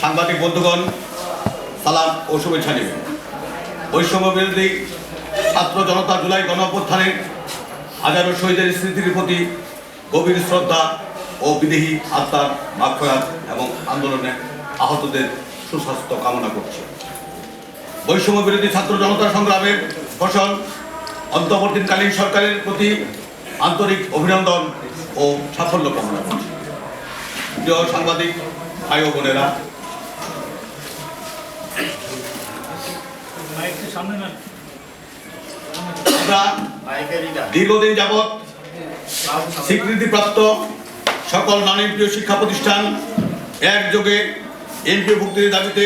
সাংবাদিক বন্ধুগণ, সালাম ও শুভেচ্ছা নেবেন। বৈষম্য বিরোধী ছাত্র জনতা জুলাই গণঅভ্যুত্থানে হাজারো শহীদের স্মৃতির প্রতি গভীর শ্রদ্ধা ও বিদেহী আত্মার মাক্ষয়াত এবং আন্দোলনে আহতদের সুস্বাস্থ্য কামনা করছে। বৈষম্য বিরোধী ছাত্র জনতা সংগ্রামের ফসল অন্তর্বর্তীকালীন সরকারের প্রতি আন্তরিক অভিনন্দন ও সাফল্য কামনা করছে। প্রিয় সাংবাদিক, ভাই বোনেরা দীর্ঘদিন যাবৎ স্বীকৃতিপ্রাপ্ত সকল নারীপ্রিয় শিক্ষা প্রতিষ্ঠান একযোগে এমপি ভুক্তির দাবিতে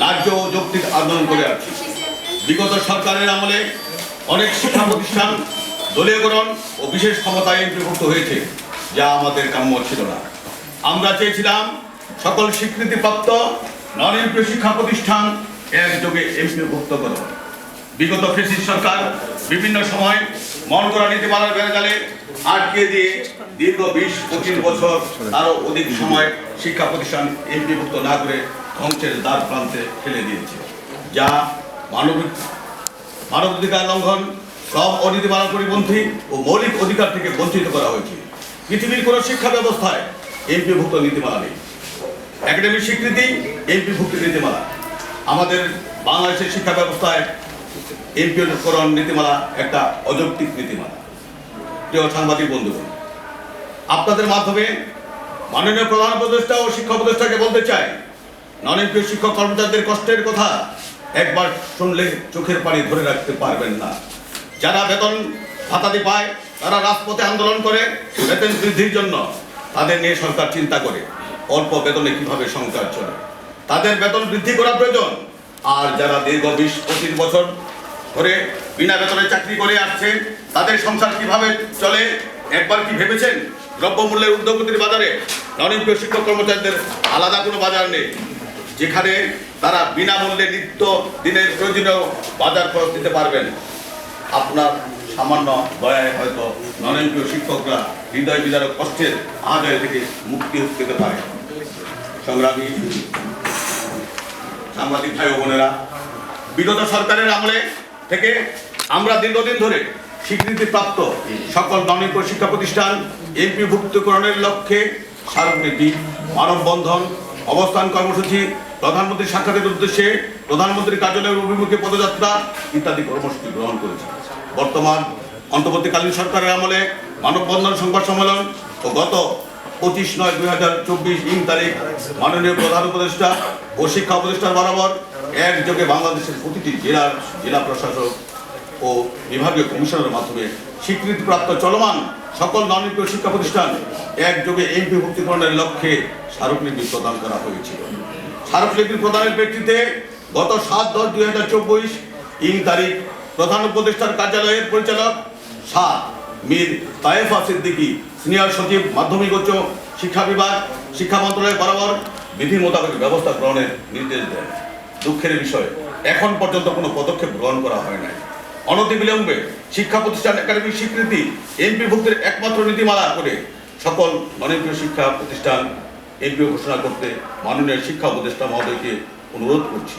ন্যায্য ও যৌক্তিক আন্দোলন করে আছে বিগত সরকারের আমলে অনেক শিক্ষা প্রতিষ্ঠান দলীয়করণ ও বিশেষ ক্ষমতায় এমপিভুক্ত হয়েছে, যা আমাদের কাম্য ছিল না। আমরা চেয়েছিলাম সকল স্বীকৃতিপ্রাপ্ত নন এমপি শিক্ষা প্রতিষ্ঠান একযোগে এমপিভুক্ত করো। বিগত ফেসিস সরকার বিভিন্ন সময় মন করা নীতিমালার বেড়াজালে আটকে দিয়ে দীর্ঘ বিশ, পঁচিশ বছর আরও অধিক সময় শিক্ষা প্রতিষ্ঠান এমপিভুক্ত না করে ধ্বংসের দ্বার প্রান্তে ফেলে দিয়েছে, যা মানবিক মানবাধিকার লঙ্ঘন সব অনীতিমালা পরিপন্থী ও মৌলিক অধিকার থেকে বঞ্চিত করা হয়েছে। পৃথিবীর কোনো শিক্ষা ব্যবস্থায় এমপিভুক্ত নীতিমালা নেই। একাডেমিক স্বীকৃতি এমপিভুক্তি নীতিমালা। আমাদের বাংলাদেশের শিক্ষা ব্যবস্থায় এমপিকরণ নীতিমালা একটা অযৌক্তিক নীতিমালা। প্রিয় সাংবাদিক বন্ধুগণ, আপনাদের মাধ্যমে মাননীয় প্রধান উপদেষ্টা ও শিক্ষা উপদেষ্টাকে বলতে চাই নন এমপি শিক্ষক কর্মচারীদের কষ্টের কথা একবার শুনলে চোখের পানি ধরে রাখতে পারবেন না। যারা বেতন ভাতাদি পায়, তারা রাজপথে আন্দোলন করে বেতন বৃদ্ধির জন্য তাদের নিয়ে সরকার চিন্তা করে, অল্প বেতনে কীভাবে সংসার চলে। তাদের বেতন বৃদ্ধি করা প্রয়োজন। আর যারা দীর্ঘ বিশ, পঁচিশ বছর ধরে বিনা বেতনে চাকরি করে আসছে তাদের সংসার কীভাবে চলে, একবার কি ভেবেছেন? দ্রব্যমূল্যের ঊর্ধ্বগতির বাজারে ননিম্য শিক্ষক কর্মচারীদের আলাদা কোনো বাজার নেই, যেখানে তারা বিনামূল্যে নিত্য দিনের প্রয়োজনীয় বাজার খরচ দিতে পারবেন। আপনার সামান্য দয়ায় হয়তো নরেন্দ্রীয় শিক্ষকরা হৃদয় বিদারক কষ্টের আদায় থেকে মুক্তি পেতে পারে। সংগ্রামী সাংবাদিক ভাই বোনেরা, বিগত সরকারের আমলে থেকে আমরা দীর্ঘদিন ধরে স্বীকৃতিপ্রাপ্ত সকল ননিক শিক্ষা প্রতিষ্ঠান এমপি ভুক্তকরণের লক্ষ্যে স্মারকনীতি মানববন্ধন, অবস্থান কর্মসূচি, প্রধানমন্ত্রীর সাক্ষাতের উদ্দেশ্যে প্রধানমন্ত্রীর কার্যালয়ের অভিমুখে পদযাত্রা ইত্যাদি কর্মসূচি গ্রহণ করেছে। বর্তমান অন্তর্বর্তীকালীন সরকারের আমলে মানববন্ধন সংবাদ সম্মেলন ও গত পঁচিশ নয় দুই হাজার চব্বিশ ইং তারিখ মাননীয় প্রধান উপদেষ্টা ও শিক্ষা উপদেষ্টার বরাবর একযোগে বাংলাদেশের প্রতিটি জেলার জেলা প্রশাসক ও বিভাগীয় কমিশনের মাধ্যমে স্বীকৃতিপ্রাপ্ত চলমান সকল নাগরিক শিক্ষা প্রতিষ্ঠান একযোগে এমপি ভুক্তিকরণের লক্ষ্যে স্মারকলিপি প্রদান করা হয়েছিল। স্মারকলিপি প্রদানের প্রেক্ষিতে গত সাত দশ দুই হাজার চব্বিশ ইং তারিখ প্রধান উপদেষ্টার কার্যালয়ের পরিচালক সাত মীর তায়েফা সিদ্দিকী সিনিয়র সচিব, মাধ্যমিক, উচ্চ শিক্ষা বিভাগ, শিক্ষা মন্ত্রণালয় বরাবর বিধি মোতাবেক ব্যবস্থা গ্রহণের নির্দেশ দেন। দুঃখের বিষয়, এখন পর্যন্ত কোনো পদক্ষেপ গ্রহণ করা হয় নাই। অনতিবিলম্বে শিক্ষা প্রতিষ্ঠান একাডেমিক স্বীকৃতি এমপি ভুক্তির একমাত্র নীতিমালা করে সকল মাননীয় শিক্ষা প্রতিষ্ঠান এমপিও ঘোষণা করতে মাননীয় শিক্ষা উপদেষ্টা মহোদয়কে অনুরোধ করছি।